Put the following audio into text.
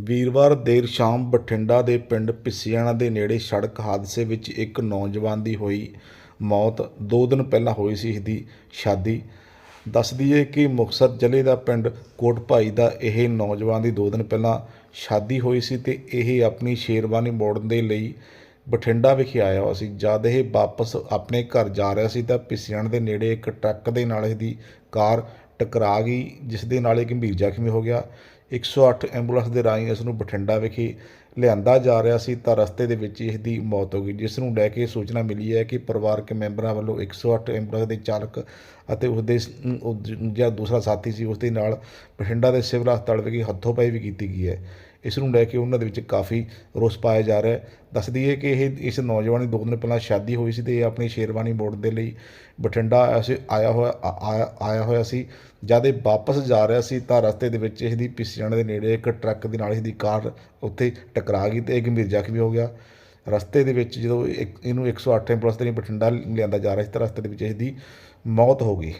ਵੀਰਵਾਰ ਦੇਰ ਸ਼ਾਮ ਬਠਿੰਡਾ ਦੇ ਪਿੰਡ ਪਿੱਸੀਆਣਾ ਦੇ ਨੇੜੇ ਸੜਕ ਹਾਦਸੇ ਵਿੱਚ ਇੱਕ ਨੌਜਵਾਨ ਦੀ ਹੋਈ ਮੌਤ। ਦੋ ਦਿਨ ਪਹਿਲਾਂ ਹੋਈ ਸੀ ਇਸ ਦੀ ਸ਼ਾਦੀ। ਦੱਸ ਦਈਏ ਕਿ ਮੁਕਤਸਰ ਜ਼ਿਲ੍ਹੇ ਦਾ ਪਿੰਡ ਕੋਟ ਭਾਈ ਦਾ ਇਹ ਨੌਜਵਾਨ ਦੀ ਦੋ ਦਿਨ ਪਹਿਲਾਂ ਸ਼ਾਦੀ ਹੋਈ ਸੀ ਤੇ ਇਹ ਆਪਣੀ ਸ਼ੇਰਵਾਨੀ ਮੋੜਨ ਦੇ ਲਈ ਬਠਿੰਡਾ ਵਿਖੇ ਆਇਆ ਹੋਇਆ ਸੀ। ਜਦ ਇਹ ਵਾਪਸ ਆਪਣੇ ਘਰ ਜਾ ਰਿਹਾ ਸੀ ਤਾਂ ਪਿੱਸੀਆਣ ਦੇ ਨੇੜੇ ਇੱਕ ਟਰੱਕ ਦੇ ਨਾਲ ਇਹਦੀ ਕਾਰ ਟਕਰਾ ਗਈ, ਜਿਸ ਦੇ ਨਾਲ ਇਹ ਗੰਭੀਰ ਜ਼ਖਮੀ ਹੋ ਗਿਆ। 108 ਐਂਬੂਲੈਂਸ ਦੇ ਰਾਹੀਂ ਇਸ ਨੂੰ ਬਠਿੰਡਾ ਵਿਖੇ ਲਿਆਂਦਾ ਜਾ ਰਿਹਾ ਸੀ, ਤਾਂ ਰਸਤੇ ਦੇ ਵਿੱਚ ਇਸ ਦੀ ਮੌਤ ਹੋ ਗਈ, ਜਿਸ ਨੂੰ ਲੈ ਕੇ ਸੂਚਨਾ ਮਿਲੀ ਹੈ ਕਿ ਪਰਿਵਾਰਕ ਮੈਂਬਰਾਂ ਵੱਲੋਂ 108 ਐਂਬੂਲੈਂਸ ਦੇ ਚਾਲਕ ਅਤੇ ਉਸ ਦੇ ਜਿਹੜਾ ਦੂਸਰਾ ਸਾਥੀ ਸੀ, ਉਸ ਦੇ ਨਾਲ ਬਠਿੰਡਾ ਦੇ ਸਿਵਲ ਹਸਪਤਾਲ ਵਿਖੇ ਹੱਥੋਂ ਪਾਈ ਵੀ ਕੀਤੀ ਗਈ ਹੈ। ਇਸ ਨੂੰ ਲੈ ਕੇ ਉਹਨਾਂ ਦੇ ਵਿੱਚ ਕਾਫੀ ਰੋਸ ਪਾਇਆ ਜਾ ਰਿਹਾ ਹੈ। ਦੱਸ ਦਈਏ ਕਿ ਇਹ, ਇਸ ਨੌਜਵਾਨ ਦੀ ਦੋ ਦਿਨ ਪਹਿਲਾਂ ਸ਼ਾਦੀ ਹੋਈ ਸੀ ਤੇ ਇਹ ਆਪਣੀ ਸ਼ੇਰਵਾਨੀ ਮੋੜ ਦੇ ਲਈ ਬਠਿੰਡਾ ਆਇਆ ਆਇਆ ਹੋਇਆ ਆਇਆ ਆਇਆ ਹੋਇਆ ਸੀ। ਜਦ ਇਹ ਵਾਪਸ ਜਾ ਰਿਹਾ ਸੀ, ਤਾਂ ਰਸਤੇ ਦੇ ਵਿੱਚ ਇਸ ਦੀ ਪਿਸਜਣ ਦੇ ਨੇੜੇ ਇੱਕ ਟਰੱਕ ਦੇ ਨਾਲ ਇਸ ਦੀ ਕਾਰ ਉੱਥੇ ਟਕਰਾ ਗਈ ਤੇ ਇਹ ਗੰਭੀਰ ਜ਼ਖਮੀ ਹੋ ਗਿਆ। ਰਸਤੇ ਦੇ ਵਿੱਚ ਜਦੋਂ ਇੱਕ- ਇਹਨੂੰ 108 ਐਂਬੂਲੈਂਸ ਦੇ ਲਈ ਬਠਿੰਡਾ ਲਿਆਂਦਾ ਜਾ ਰਿਹਾ ਸੀ, ਤਾਂ ਰਸਤੇ ਦੇ ਵਿੱਚ ਇਸ ਦੀ ਮੌਤ ਹੋ ਗਈ।